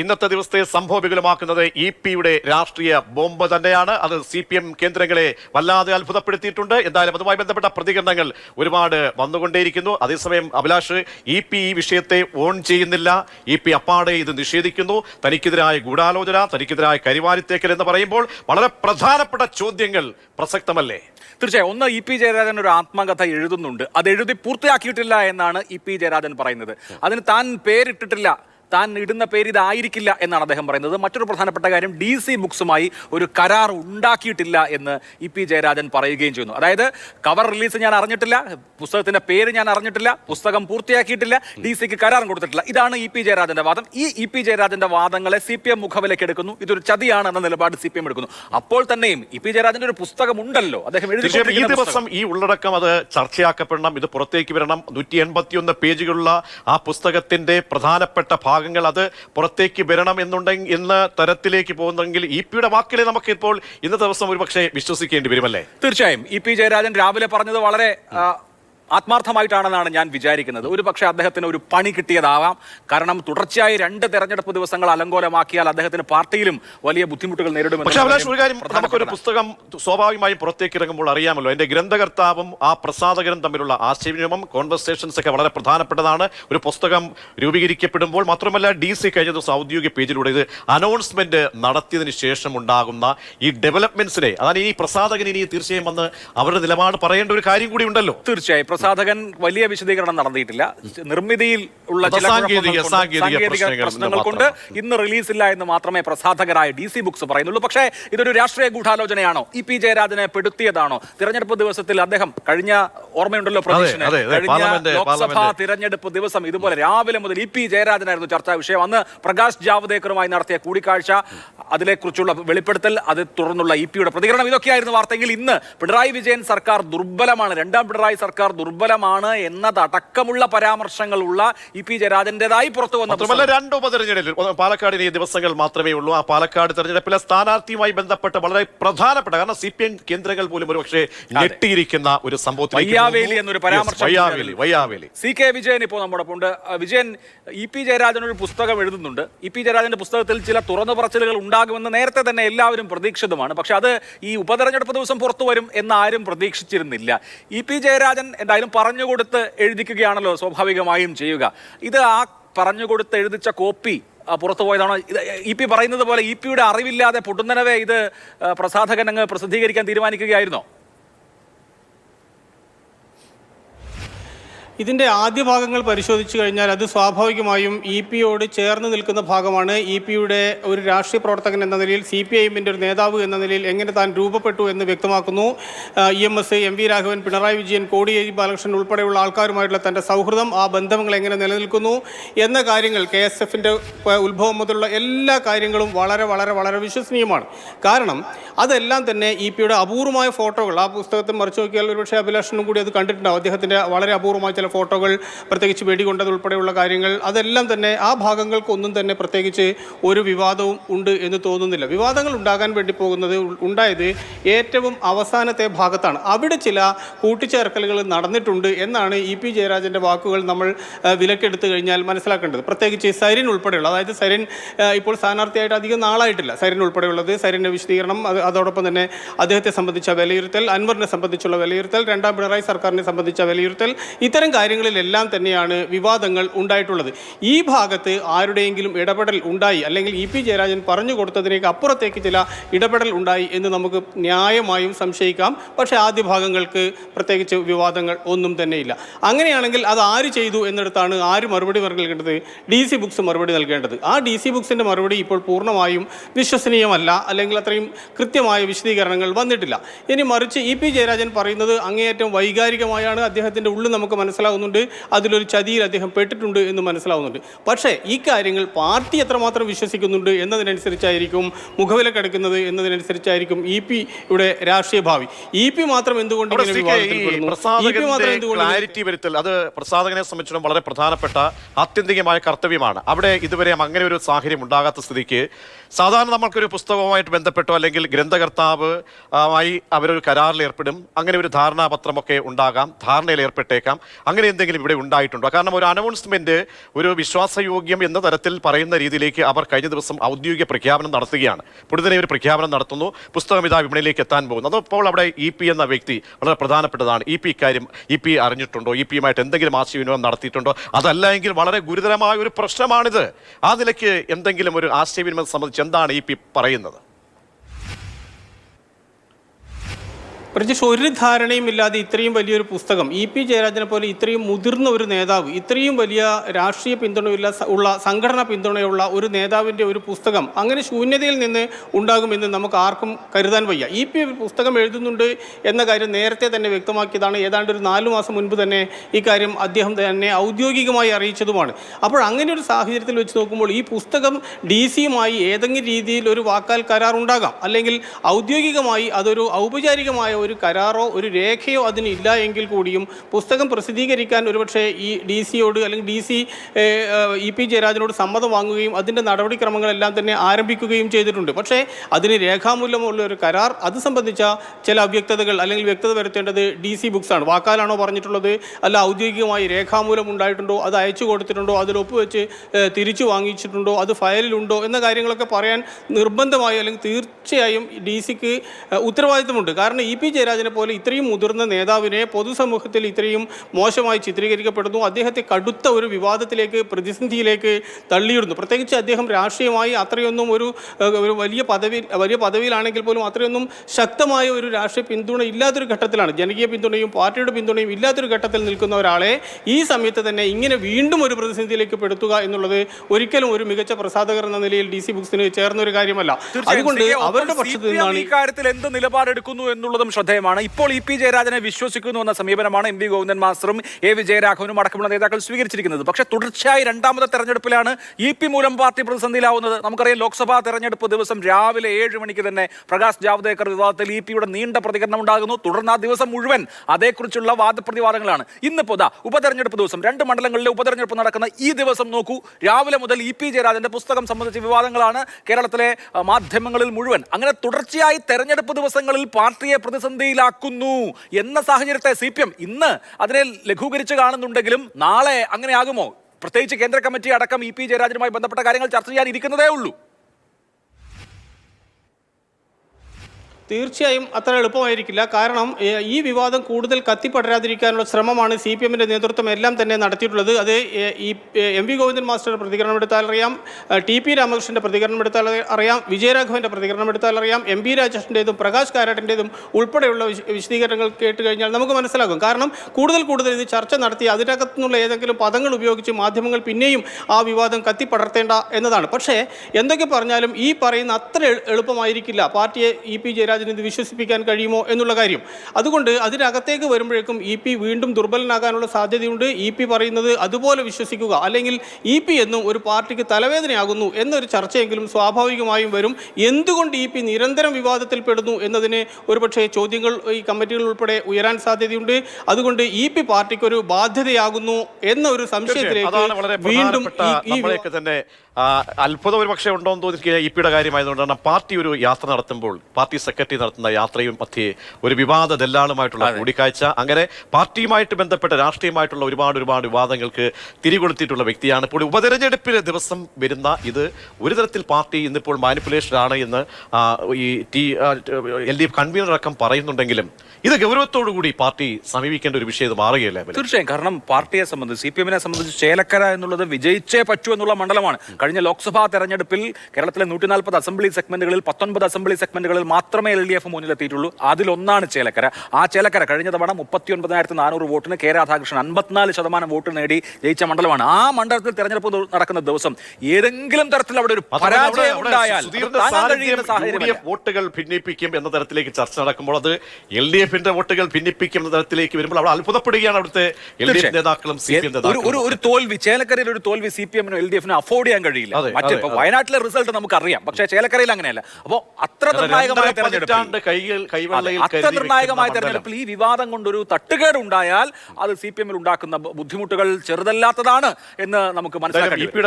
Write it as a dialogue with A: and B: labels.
A: ഇന്നത്തെ ദിവസത്തെ സംഭവ വികലമാക്കുന്നത് ഇ പിയുടെ രാഷ്ട്രീയ ബോംബ് തന്നെയാണ്. അത് സി പി എം കേന്ദ്രങ്ങളെ വല്ലാതെ അത്ഭുതപ്പെടുത്തിയിട്ടുണ്ട്. എന്തായാലും അതുമായി ബന്ധപ്പെട്ട പ്രതികരണങ്ങൾ ഒരുപാട് വന്നുകൊണ്ടേയിരിക്കുന്നു. അതേസമയം അഭിലാഷ് ഇ പി ഈ വിഷയത്തെ ഓൺ ചെയ്യുന്നില്ല. ഇ പി അപ്പാടെ ഇത് നിഷേധിക്കുന്നു. തനിക്കെതിരായ ഗൂഢാലോചന തനിക്കെതിരായ കരിവാരിത്തേക്കൽ എന്ന് പറയുമ്പോൾ വളരെ പ്രധാനപ്പെട്ട ചോദ്യങ്ങൾ പ്രസക്തമല്ലേ?
B: തീർച്ചയായും. ഒന്ന് ഇ പി ജയരാജൻ ഒരു ആത്മകഥ എഴുതുന്നുണ്ട്. അത് എഴുതി പൂർത്തിയാക്കിയിട്ടില്ല എന്നാണ് ഇ പി ജയരാജൻ പറയുന്നത്. അതിന് താൻ പേരിട്ടിട്ടില്ല. താൻ ഇടുന്ന പേര് ഇതായിരിക്കില്ല എന്നാണ് അദ്ദേഹം പറയുന്നത്. മറ്റൊരു പ്രധാനപ്പെട്ട കാര്യം ഡി സി ബുക്സുമായി ഒരു കരാർ ഉണ്ടാക്കിയിട്ടില്ല എന്ന് ഇ പി ജയരാജൻ പറയുകയും ചെയ്യുന്നു. അതായത് കവർ റിലീസ് ഞാൻ അറിഞ്ഞിട്ടില്ല പുസ്തകത്തിന്റെ പേര് ഞാൻ അറിഞ്ഞിട്ടില്ല പുസ്തകം പൂർത്തിയാക്കിയിട്ടില്ല ഡി സിക്ക് കരാറും കൊടുത്തിട്ടില്ല. ഇതാണ് ഇ പി ജയരാജന്റെ വാദം. ഈ ഇ പി ജയരാജന്റെ വാദങ്ങളെ സി പി എം മുഖവിലേക്ക് എടുക്കുന്നു. ഇതൊരു ചതിയാണ് എന്ന നിലപാട് സി പി എം എടുക്കുന്നു. അപ്പോൾ തന്നെയും ഇ പി ജയരാജന്റെ ഒരു പുസ്തകം ഉണ്ടല്ലോ അദ്ദേഹം
A: ഈ ദിവസം ഈ ഉള്ളടക്കം അത് ചർച്ചയാക്കപ്പെടണം ഇത് പുറത്തേക്ക് വരണം. നൂറ്റി എൺപത്തിയൊന്ന് പേജുകളുള്ള ആ പുസ്തകത്തിന്റെ പ്രധാനപ്പെട്ട ഭാഗങ്ങൾ അത് പുറത്തേക്ക് വരണം എന്നുണ്ടെങ്കിൽ എന്ന തരത്തിലേക്ക് പോകുന്നെങ്കിൽ ഇ പിയുടെ വാക്കുകളെ നമുക്ക് ഇപ്പോൾ ഇന്നത്തെ ദിവസം ഒരുപക്ഷെ വിശ്വസിക്കേണ്ടി വരുമല്ലേ?
B: തീർച്ചയായും. ഇ പി ജയരാജൻ രാവിലെ പറഞ്ഞത് വളരെ ആത്മാർത്ഥമായിട്ടാണെന്നാണ് ഞാൻ വിചാരിക്കുന്നത്. ഒരു പക്ഷേ അദ്ദേഹത്തിന് ഒരു പണി കിട്ടിയതാവാം. കാരണം തുടർച്ചയായി രണ്ട് തെരഞ്ഞെടുപ്പ് ദിവസങ്ങൾ അലങ്കോലമാക്കിയാൽ അദ്ദേഹത്തിന് പാർട്ടിയിലും വലിയ ബുദ്ധിമുട്ടുകൾ നേരിടും
A: പക്ഷെ അഭിലാഷ് ഒരു കാര്യം നമുക്കൊരു പുസ്തകം സ്വാഭാവികമായും പുറത്തേക്ക് ഇറങ്ങുമ്പോൾ അറിയാമല്ലോ അതിന്റെ ഗ്രന്ഥകർത്താവും ആ പ്രസാധകരും തമ്മിലുള്ള ആശയവിനിമയം കോൺവെർസേഷൻസ് ഒക്കെ വളരെ പ്രധാനപ്പെട്ടതാണ്. ഒരു പുസ്തകം രൂപീകരിക്കപ്പെടുമ്പോൾ മാത്രമല്ല ഡി സി കഴിഞ്ഞ ദിവസം ഔദ്യോഗിക പേജിലൂടെ ഇത് അനൗൺസ്മെന്റ് നടത്തിയതിനു ശേഷം ഉണ്ടാകുന്ന ഈ ഡെവലപ്മെന്റ്സിനെ അതാണ് ഈ പ്രസാധകൻ ഇനി തീർച്ചയായും വന്ന് അവരുടെ നിലപാട് പറയേണ്ട ഒരു കാര്യം കൂടി ഉണ്ടല്ലോ.
B: തീർച്ചയായും. പ്രസാധകൻ വലിയ വിശദീകരണം നടത്തിയിട്ടില്ല നിർമ്മിതിയിൽ ഉള്ള ചില
A: സാങ്കേതിക- പ്രശ്നങ്ങൾ
B: കൊണ്ട് ഇന്ന് റിലീസില്ല എന്ന് മാത്രമേ പ്രസാധകരായ ഡി സി ബുക്സ് പറയുന്നുള്ളൂ. പക്ഷേ ഇതൊരു രാഷ്ട്രീയ ഗൂഢാലോചനയാണോ? E P ജയരാജനെ പെടുത്തിയതാണോ? തിരഞ്ഞെടുപ്പ് ദിവസത്തിൽ അദ്ദേഹം കഴിഞ്ഞ ഓർമ്മയുണ്ടല്ലോ
A: അതെ.
B: കഴിഞ്ഞ ലോക്സഭാ തിരഞ്ഞെടുപ്പ് ദിവസം ഇതുപോലെ രാവിലെ മുതൽ ഇ പി ജയരാജനായിരുന്നു ചർച്ചാ. വിഷയം അന്ന് പ്രകാശ് ജാവ്ദേക്കറുമായി നടത്തിയ കൂടിക്കാഴ്ച അതിനെക്കുറിച്ചുള്ള വെളിപ്പെടുത്തൽ അത് തുടർന്നുള്ള ഇ പിയുടെ പ്രതികരണം ഇതൊക്കെയായിരുന്നു വാർത്തയെങ്കിൽ ഇന്ന് പിണറായി വിജയൻ സർക്കാർ ദുർബലമാണ്. രണ്ടാം പിണറായി സർക്കാർ ദുർബലമാണ് എന്നതടക്കമുള്ള പരാമർശങ്ങളുള്ള ഇ പി ജയരാജന്റേതായി പുറത്തു വന്നു
A: രണ്ട് ഉപതെരഞ്ഞെടുപ്പിൽ പാലക്കാടിന് ഈ ദിവസങ്ങൾ മാത്രമേ ഉള്ളൂ. ആ പാലക്കാട് തെരഞ്ഞെടുപ്പിലെ സ്ഥാനാർത്ഥിയുമായി ബന്ധപ്പെട്ട് വളരെ പ്രധാനപ്പെട്ട കാരണം സി പി എം കേന്ദ്രങ്ങൾ പോലും ഒരു പക്ഷേ ഞെട്ടിയിരിക്കുന്ന ഒരു സംഭവത്തിൽ
B: വയ്യാവേലി. എന്നൊരു പരാമർശം
A: Yes, വയ്യാവേലി വയ്യാവേലി.
B: സി കെ വിജയൻ ഇപ്പോൾ നമ്മുടെ ഉണ്ട് വിജയൻ ഇ പി ജയരാജൻ ഒരു പുസ്തകം എഴുതുന്നുണ്ട്. ഇ പി ജയരാജന്റെ പുസ്തകത്തിൽ ചില തുറന്നു പറച്ചിലുകൾ ഉണ്ടാകുമെന്ന് നേരത്തെ തന്നെ എല്ലാവരും പ്രതീക്ഷിതമാണ് പക്ഷെ അത് ഈ ഉപതെരഞ്ഞെടുപ്പ് ദിവസം പുറത്തു വരും എന്ന് ആരും പ്രതീക്ഷിച്ചിരുന്നില്ല. ഇ പി ജയരാജൻ എന്തായാലും പറഞ്ഞുകൊടുത്ത് എഴുതിക്കുകയാണല്ലോ സ്വാഭാവികമായും ചെയ്യുക. ഇത് ആ പറഞ്ഞുകൊടുത്ത് എഴുതിച്ച കോപ്പി പുറത്തു പോയതാണ്? ഇ പി പറയുന്നത് പോലെ ഇ പിയുടെ അറിവില്ലാതെ പൊട്ടുന്നനവേ ഇത് പ്രസാധകൻ അങ്ങ് പ്രസിദ്ധീകരിക്കാൻ തീരുമാനിക്കുകയായിരുന്നോ?
C: ഇതിന്റെ ആദ്യ ഭാഗങ്ങൾ പരിശോധിച്ചു കഴിഞ്ഞാൽ അത് സ്വാഭാവികമായും ഇ പിയോട് ചേർന്ന് നിൽക്കുന്ന ഭാഗമാണ്. ഇ പിയുടെ ഒരു രാഷ്ട്രീയ പ്രവർത്തകൻ എന്ന നിലയിൽ സി പി ഐ ഒരു നേതാവ് എന്ന നിലയിൽ എങ്ങനെ താൻ രൂപപ്പെട്ടു എന്ന് വ്യക്തമാക്കുന്നു. E M S M V Raghavan Pinarayi Vijayan Kodiyeri Balakrishnan ഉൾപ്പെടെയുള്ള ആൾക്കാരുമായിട്ടുള്ള തന്റെ സൗഹൃദം ആ ബന്ധങ്ങൾ എങ്ങനെ നിലനിൽക്കുന്നു എന്ന കാര്യങ്ങൾ കെ എസ് എഫിന്റെ ഉത്ഭവം മുതലുള്ള എല്ലാ കാര്യങ്ങളും വളരെ വളരെ വളരെ വിശ്വസനീയമാണ്. കാരണം അതെല്ലാം തന്നെ ഇ പിയുടെ അപൂർവമായ ഫോട്ടോകൾ ആ പുസ്തകത്തിൽ മറിച്ച് നോക്കിയാൽ ഒരുപക്ഷെ അഭിലാഷനും കൂടി അത് കണ്ടിട്ടുണ്ടാവും. അദ്ദേഹത്തിന്റെ വളരെ അപൂർവമായ ചില ഫോട്ടോകൾ പ്രത്യേകിച്ച് വെടികൊണ്ടത് ഉൾപ്പെടെയുള്ള കാര്യങ്ങൾ അതെല്ലാം തന്നെ ആ ഭാഗങ്ങൾക്കൊന്നും തന്നെ പ്രത്യേകിച്ച് ഒരു വിവാദവും ഉണ്ട് എന്ന് തോന്നുന്നില്ല. വിവാദങ്ങൾ ഉണ്ടാകാൻ വേണ്ടി പോകുന്നത് ഉണ്ടായത് ഏറ്റവും അവസാനത്തെ ഭാഗത്താണ്. അവിടെ ചില കൂട്ടിച്ചേർക്കലുകൾ നടന്നിട്ടുണ്ട് എന്നാണ് ഇ പി ജയരാജന്റെ വാക്കുകൾ നമ്മൾ വിലക്കെടുത്ത് കഴിഞ്ഞാൽ മനസ്സിലാക്കേണ്ടത്. പ്രത്യേകിച്ച് സരിൻ ഉൾപ്പെടെയുള്ള അതായത് സരിൻ ഇപ്പോൾ സ്ഥാനാർത്ഥിയായിട്ട് അധികം നാളായിട്ടില്ല. സരിൻ ഉൾപ്പെടെയുള്ളത് സരിന്റെ വിശദീകരണം അത് അതോടൊപ്പം തന്നെ അദ്ദേഹത്തെ സംബന്ധിച്ച വിലയിരുത്തൽ അൻവറിനെ സംബന്ധിച്ചുള്ള വിലയിരുത്തൽ രണ്ടാം പിണറായി സർക്കാരിനെ സംബന്ധിച്ച വിലയിരുത്തൽ ഇത്തരം കാര്യങ്ങളിലെല്ലാം തന്നെയാണ് വിവാദങ്ങൾ ഉണ്ടായിട്ടുള്ളത്. ഈ ഭാഗത്ത് ആരുടെയെങ്കിലും ഇടപെടൽ ഉണ്ടായി അല്ലെങ്കിൽ ഇ പി ജയരാജൻ പറഞ്ഞു കൊടുത്തതിനേക്ക് അപ്പുറത്തേക്ക് ചില ഇടപെടൽ ഉണ്ടായി എന്ന് നമുക്ക് ന്യായമായും സംശയിക്കാം. പക്ഷേ ആദ്യ ഭാഗങ്ങൾക്ക് പ്രത്യേകിച്ച് വിവാദങ്ങൾ ഒന്നും തന്നെയില്ല. അങ്ങനെയാണെങ്കിൽ അത് ആര് ചെയ്തു എന്നിടത്താണ് ആര് മറുപടി നൽകേണ്ടത്? ഡി സി ബുക്സ് മറുപടി നൽകേണ്ടത്. ആ ഡി സി ബുക്സിന്റെ മറുപടി ഇപ്പോൾ പൂർണമായും വിശ്വസനീയമല്ല അല്ലെങ്കിൽ അത്രയും കൃത്യമായ വിശദീകരണങ്ങൾ വന്നിട്ടില്ല. ഇനി മറിച്ച് ഇ പി ജയരാജൻ പറയുന്നത് അങ്ങേയറ്റം വൈകാരികമായാണ്. അദ്ദേഹത്തിന്റെ ഉള്ളിൽ നമുക്ക് മനസ്സിലാവുന്നുണ്ട് അതിലൊരു ചതിയിൽ അദ്ദേഹം പെട്ടിട്ടുണ്ട് എന്ന് മനസ്സിലാവുന്നുണ്ട് പക്ഷേ ഈ കാര്യങ്ങൾ പാർട്ടി എത്രമാത്രം വിശ്വസിക്കുന്നുണ്ട് എന്നതിനനുസരിച്ചായിരിക്കും മുഖവില കിടക്കുന്നത് എന്നതിനനുസരിച്ചായിരിക്കും ഇ പിയുടെ രാഷ്ട്രീയ ഭാവി. ഇ പി മാത്രം എന്തുകൊണ്ട് പി
A: ക്ലാരിറ്റി വരുത്തൽ അത് പ്രസാധകനെ സംബന്ധിച്ചിടത്തോളം വളരെ പ്രധാനപ്പെട്ട ആത്യന്തികമായ കർത്തവ്യമാണ്. അവിടെ ഇതുവരെ അങ്ങനെ ഒരു സാഹചര്യം ഉണ്ടാകാത്ത സ്ഥിതിക്ക് സാധാരണ നമ്മൾക്കൊരു പുസ്തകവുമായിട്ട് ബന്ധപ്പെട്ടോ അല്ലെങ്കിൽ ഗ്രന്ഥകർത്താവ് ആയി അവരൊരു കരാറിൽ ഏർപ്പെടും. അങ്ങനെ ഒരു ധാരണാപത്രമൊക്കെ ഉണ്ടാകാം ധാരണയിൽ ഏർപ്പെട്ടേക്കാം. അങ്ങനെ എന്തെങ്കിലും ഇവിടെ ഉണ്ടായിട്ടുണ്ടോ? കാരണം ഒരു അനൗൺസ്മെന്റ് ഒരു വിശ്വാസയോഗ്യം എന്ന തരത്തിൽ പറയുന്ന രീതിയിലേക്ക് അവർ കഴിഞ്ഞ ദിവസം ഔദ്യോഗിക പ്രഖ്യാപനം നടത്തുകയാണ്. പുടുതനെ ഒരു പ്രഖ്യാപനം നടത്തുന്നു. പുസ്തകം ഇതാ വിപണിയിലേക്ക് എത്താൻ പോകുന്നു. അതപ്പോൾ അവിടെ ഇ പി എന്ന വ്യക്തി വളരെ പ്രധാനപ്പെട്ടതാണ്. ഇ പി ഇക്കാര്യം ഇ പി അറിഞ്ഞിട്ടുണ്ടോ? ഇ പിയുമായിട്ട് എന്തെങ്കിലും ആശയവിനിമയം നടത്തിയിട്ടുണ്ടോ? അതല്ല എങ്കിൽ വളരെ ഗുരുതരമായ ഒരു പ്രശ്നമാണിത്. ആ നിലയ്ക്ക് എന്തെങ്കിലും ഒരു ആശയവിനിമയം സംബന്ധിച്ച് എന്താണ് ഇ പി പറയുന്നത്?
C: പ്രജീഷ് ഒരു ധാരണയും ഇല്ലാതെ ഇത്രയും വലിയൊരു പുസ്തകം ഇ പി ജയരാജനെ പോലെ ഇത്രയും മുതിർന്ന ഒരു നേതാവ് ഇത്രയും വലിയ രാഷ്ട്രീയ പിന്തുണയുള്ള സ- ഉള്ള സംഘടനാ പിന്തുണയുള്ള ഒരു നേതാവിന്റെ ഒരു പുസ്തകം അങ്ങനെ ശൂന്യതയിൽ നിന്ന് ഉണ്ടാകുമെന്ന് നമുക്ക് ആർക്കും കരുതാൻ വയ്യ. ഇ പി പുസ്തകം എഴുതുന്നുണ്ട് എന്ന കാര്യം നേരത്തെ തന്നെ വ്യക്തമാക്കിയതാണ്. ഏതാണ്ട് ഒരു നാലു മാസം മുൻപ് തന്നെ ഈ കാര്യം അദ്ദേഹം തന്നെ ഔദ്യോഗികമായി അറിയിച്ചതുമാണ്. അപ്പോൾ അങ്ങനെ ഒരു സാഹചര്യത്തിൽ വെച്ച് നോക്കുമ്പോൾ ഈ പുസ്തകം ഡി സിയുമായി ഏതെങ്കിലും രീതിയിൽ ഒരു വാക്കാൽ കരാർ ഉണ്ടാകാം അല്ലെങ്കിൽ ഔദ്യോഗികമായി അതൊരു ഔപചാരികമായ ഒരു കരാറോ ഒരു രേഖയോ അതിന് ഇല്ല എങ്കിൽ കൂടിയും പുസ്തകം പ്രസിദ്ധീകരിക്കാൻ ഒരുപക്ഷെ ഈ ഡി സിയോട് അല്ലെങ്കിൽ ഡി സി ഇ പി ജയരാജനോട് സമ്മതം വാങ്ങുകയും അതിന്റെ നടപടിക്രമങ്ങളെല്ലാം തന്നെ ആരംഭിക്കുകയും ചെയ്തിട്ടുണ്ട്. പക്ഷേ അതിന് രേഖാമൂലമുള്ള ഒരു കരാർ അത് സംബന്ധിച്ച ചില അവ്യക്തതകൾ അല്ലെങ്കിൽ വ്യക്തത വരുത്തേണ്ടത് ഡി സി ബുക്സാണ്. വാക്കാലാണോ പറഞ്ഞിട്ടുള്ളത്? അല്ല ഔദ്യോഗികമായി രേഖാമൂലം ഉണ്ടായിട്ടുണ്ടോ? അത് അയച്ചു കൊടുത്തിട്ടുണ്ടോ? അതിൽ ഒപ്പുവെച്ച് തിരിച്ചു വാങ്ങിച്ചിട്ടുണ്ടോ? അത് ഫയലിലുണ്ടോ? എന്ന കാര്യങ്ങളൊക്കെ പറയാൻ നിർബന്ധമായി അല്ലെങ്കിൽ തീർച്ചയായും ഡി സിക്ക് ഉത്തരവാദിത്തമുണ്ട്. കാരണം ഇ പി ജയരാജനെ പോലെ ഇത്രയും മുതിർന്ന നേതാവിനെ പൊതുസമൂഹത്തിൽ ഇത്രയും മോശമായി ചിത്രീകരിക്കപ്പെടുന്നു. അദ്ദേഹത്തെ കടുത്ത ഒരു വിവാദത്തിലേക്ക് പ്രതിസന്ധിയിലേക്ക് തള്ളിയിടുന്നു. പ്രത്യേകിച്ച് അദ്ദേഹം രാഷ്ട്രീയമായി അത്രയൊന്നും ഒരു ഒരു വലിയ പദവി വലിയ പദവിയിലാണെങ്കിൽ പോലും അത്രയൊന്നും ശക്തമായ ഒരു രാഷ്ട്രീയ പിന്തുണ ഇല്ലാത്തൊരു ഘട്ടത്തിലാണ്. ജനകീയ പിന്തുണയും പാർട്ടിയുടെ പിന്തുണയും ഇല്ലാത്തൊരു ഘട്ടത്തിൽ നിൽക്കുന്ന ഒരാളെ ഈ സമയത്ത് തന്നെ ഇങ്ങനെ വീണ്ടും ഒരു പ്രതിസന്ധിയിലേക്ക് പെടുത്തുക എന്നുള്ളത് ഒരിക്കലും ഒരു മികച്ച പ്രസാധകർ എന്ന നിലയിൽ ഡി സി ബുക്സിന് ചേർന്ന ഒരു കാര്യമല്ല. അതുകൊണ്ട് അവരുടെ പക്ഷത്ത് നിന്നാണ്
B: ഈ കാര്യത്തിൽ എന്ത് നിലപാടെടുക്കുന്നു എന്നുള്ളതും ശ്രദ്ധേയമാണ്. ഇപ്പോൾ ഇ പി ജയരാജനെ വിശ്വസിക്കുന്നു എന്ന സമീപനമാണ് എം വി ഗോവിന്ദൻ മാസ്റ്ററും എ വി ജയരാഘവനും അടക്കമുള്ള നേതാക്കൾ സ്വീകരിച്ചിരിക്കുന്നത്. പക്ഷെ തുടർച്ചയായി രണ്ടാമത്തെ തെരഞ്ഞെടുപ്പിലാണ് ഇ പി മൂലം പാർട്ടി പ്രതിസന്ധിയിലാവുന്നത്. നമുക്കറിയാം ലോക്സഭാ തെരഞ്ഞെടുപ്പ് ദിവസം രാവിലെ ഏഴ് മണിക്ക് തന്നെ പ്രകാശ് ജാവ്ദേക്കർ വിവാദത്തിൽ ഇ പിയുടെ നീണ്ട പ്രതികരണം ഉണ്ടാകുന്നു. തുടർന്ന് ആ ദിവസം മുഴുവൻ അതേക്കുറിച്ചുള്ള വാദപ്രതിവാദങ്ങളാണ്. ഇന്നിപ്പോ ദാ ഉപതെരഞ്ഞെടുപ്പ് ദിവസം. രണ്ട് മണ്ഡലങ്ങളിലെ ഉപതെരഞ്ഞെടുപ്പ് നടക്കുന്ന ഈ ദിവസം നോക്കൂ. രാവിലെ മുതൽ ഇ പി ജയരാജന്റെ പുസ്തകം സംബന്ധിച്ച വിവാദങ്ങളാണ് കേരളത്തിലെ മാധ്യമങ്ങളിൽ മുഴുവൻ. അങ്ങനെ തുടർച്ചയായി തെരഞ്ഞെടുപ്പ് ദിവസങ്ങളിൽ പാർട്ടിയെ പ്രതിസന്ധിയിലാക്കുന്നു എന്ന സാഹചര്യത്തെ സി പി എം ഇന്ന് അതിനെ ലഘൂകരിച്ച് കാണുന്നുണ്ടെങ്കിലും നാളെ അങ്ങനെ ആകുമോ പ്രത്യേകിച്ച് കേന്ദ്ര കമ്മിറ്റി അടക്കം ഇ പി ജയരാജനുമായി ബന്ധപ്പെട്ട കാര്യങ്ങൾ ചർച്ച ചെയ്യാൻ ഇരിക്കുന്നതേ ഉള്ളൂ.
C: തീർച്ചയായും അത്ര എളുപ്പമായിരിക്കില്ല. കാരണം ഈ വിവാദം കൂടുതൽ കത്തിപ്പടരാതിരിക്കാനുള്ള ശ്രമമാണ് സി പി എമ്മിന്റെ നേതൃത്വം എല്ലാം തന്നെ നടത്തിയിട്ടുള്ളത്. അത് ഈ എം വി ഗോവിന്ദൻ മാസ്റ്ററുടെ പ്രതികരണം ഏ, ടി പി രാമകൃഷ്ണന്റെ പ്രതികരണം എടുത്താൽ അറിയാം വിജയരാഘവന്റെ പ്രതികരണം എടുത്താൽ അറിയാം എം പി രാജേഷിന്റെതും പ്രകാശ് കാരാട്ടിന്റെതും ഉൾപ്പെടെയുള്ള വിശദീകരണങ്ങൾ കേട്ട് കഴിഞ്ഞാൽ നമുക്ക് മനസ്സിലാകും. കാരണം കൂടുതൽ കൂടുതൽ ഇത് ചർച്ച നടത്തി അതിനകത്തു നിന്നുള്ള ഏതെങ്കിലും പദങ്ങൾ ഉപയോഗിച്ച് മാധ്യമങ്ങൾ പിന്നെയും ആ വിവാദം കത്തിപ്പടർത്തേണ്ട എന്നതാണ്. പക്ഷേ എന്തൊക്കെ പറഞ്ഞാലും ഈ പറയുന്ന അത്ര എളുപ്പമായിരിക്കില്ല. പാർട്ടിയെ ഇ പി ജയരാജന് ഇത് വിശ്വസിപ്പിക്കാൻ കഴിയുമോ എന്നുള്ള കാര്യം. അതുകൊണ്ട് അതിനകത്തേക്ക് വരുമ്പോഴേക്കും ഇ പി വീണ്ടും ദുർബലനാകാനുള്ള സാധ്യതയുണ്ട്. ഇ പി പറയുന്നത് അതുപോലെ വിശ്വസിക്കുക. അല്ലെങ്കിൽ ഇ പി എന്നും ഒരു പാർട്ടിക്ക് തലവേദനയാകുന്നു എന്നൊരു ചർച്ചയെങ്കിലും സ്വാഭാവികമായും വരും. എന്തുകൊണ്ട് ഇ പി നിരന്തരം വിവാദത്തിൽപ്പെടുന്നു എന്നതിന് ഒരുപക്ഷെ ചോദ്യങ്ങൾ ഈ കമ്മിറ്റികൾ ഉൾപ്പെടെ ഉയരാൻ സാധ്യതയുണ്ട്. അതുകൊണ്ട് ഇ പി പാർട്ടിക്ക് ഒരു ബാധ്യതയാകുന്നു എന്ന ഒരു സംശയത്തിലേക്ക് വീണ്ടും
A: തന്നെ അത്ഭുതം ഒരു പക്ഷേ ഉണ്ടോ എന്ന് തോന്നിക്കുക ഇ പിയുടെ കാര്യമായതുകൊണ്ടാണ് പാർട്ടി ഒരു യാത്ര നടത്തുമ്പോൾ പാർട്ടി സെക്രട്ടറി നടത്തുന്ന യാത്രയും മധ്യേ ഒരു വിവാദ ദല്ലാളുമായിട്ടുള്ള കൂടിക്കാഴ്ച. അങ്ങനെ പാർട്ടിയുമായിട്ട് ബന്ധപ്പെട്ട രാഷ്ട്രീയമായിട്ടുള്ള ഒരുപാട് ഒരുപാട് വിവാദങ്ങൾക്ക് തിരികൊളുത്തിയിട്ടുള്ള വ്യക്തിയാണ്. ഇപ്പോൾ ഉപതെരഞ്ഞെടുപ്പിന് ദിവസം വരുന്ന ഇത് ഒരു തരത്തിൽ പാർട്ടി ഇന്നിപ്പോൾ മാനിപ്പുലേഷൻ ആണ് എന്ന് ഈ T L D F convener അടക്കം പറയുന്നുണ്ടെങ്കിലും ഇത് ഗൗരവത്തോടു കൂടി പാർട്ടി സമീപിക്കേണ്ട ഒരു വിഷയം ഇത് മാറുകയല്ലേ?
B: തീർച്ചയായും. കാരണം പാർട്ടിയെ സംബന്ധിച്ച് സി പി എമ്മിനെ സംബന്ധിച്ച് ചേലക്കര എന്നുള്ളത് വിജയിച്ചേ പറ്റൂ എന്നുള്ള മണ്ഡലമാണ്. കഴിഞ്ഞ ലോക്സഭാ തെരഞ്ഞെടുപ്പിൽ കേരളത്തിലെ നൂറ്റി നാൽപ്പത് അസംബ്ലി സെഗ്മെന്റുകളിൽ പത്തൊൻപത് അസംബ്ലി സെഗ്മെന്റുകളിൽ മാത്രമേ എൽ ഡി എഫ് മുന്നിലെത്തിയിട്ടുള്ളൂ. അതിലൊന്നാണ് ചേലക്കര. ആ ചേലക്കര കഴിഞ്ഞ തവണ മുപ്പത്തി ഒൻപതിനായിരത്തി നാനൂറ് വോട്ടിന് കെ രാധാകൃഷ്ണൻ അൻപത്തിനാല് ശതമാനം വോട്ട് നേടി ജയിച്ച മണ്ഡലമാണ്. ആ മണ്ഡലത്തിൽ തെരഞ്ഞെടുപ്പ് നടക്കുന്ന ദിവസം ഏതെങ്കിലും തരത്തിൽ അവിടെ ഒരു പരാജയം ഉണ്ടായാൽ
A: വോട്ടുകൾ ഭിന്നിപ്പിക്കും എന്ന തരത്തിലേക്ക് ചർച്ച നടക്കുമ്പോൾ അത് എൽ ഡി എഫിന്റെ വോട്ടുകൾ ഭിന്നിപ്പിക്കും എന്ന തരത്തിലേക്ക് വരുമ്പോൾ അവിടെ അത്ഭുതപ്പെടുകയാണ് അവിടുത്തെ എൽ ഡി എഫ്
B: തീർച്ചയായും.
A: നേതാക്കളും സി പി എം
B: ഒരു ഒരു
A: നേതാക്കളും
B: ഒരു തോൽവി ചേലക്കരയിൽ ഒരു തോൽവി സി പി എമ്മിനും എൽ ഡി എഫിനും അഫോർഡ് ചെയ്യാൻ കഴിയില്ല. മറ്റേ. വയനാട്ടിലെ റിസൾട്ട് നമുക്ക് അറിയാം പക്ഷേ ചേലക്കരയിൽ അങ്ങനെയല്ല. അപ്പോ അത്ര നിർണായകമായ
A: രണ്ടര
B: തെരഞ്ഞെടുപ്പിൽ
A: പതിറ്റാണ്ട് കൈകൾ
B: അതെ,
A: കൈവെള്ളയിൽ
B: അത്ര
A: കരുതി
B: നിർണായകമായ
A: വെക്കുന്ന
B: തെരഞ്ഞെടുപ്പിൽ ഈ വിവാദം കൊണ്ടൊരു തട്ടുകേട് ഉണ്ടായാൽ അത് സി പി എമ്മിൽ ഉണ്ടാക്കുന്ന ബുദ്ധിമുട്ടുകൾ ചെറുതല്ലാത്തതാണ് എന്ന് നമുക്ക്
A: മണ്ഡലം.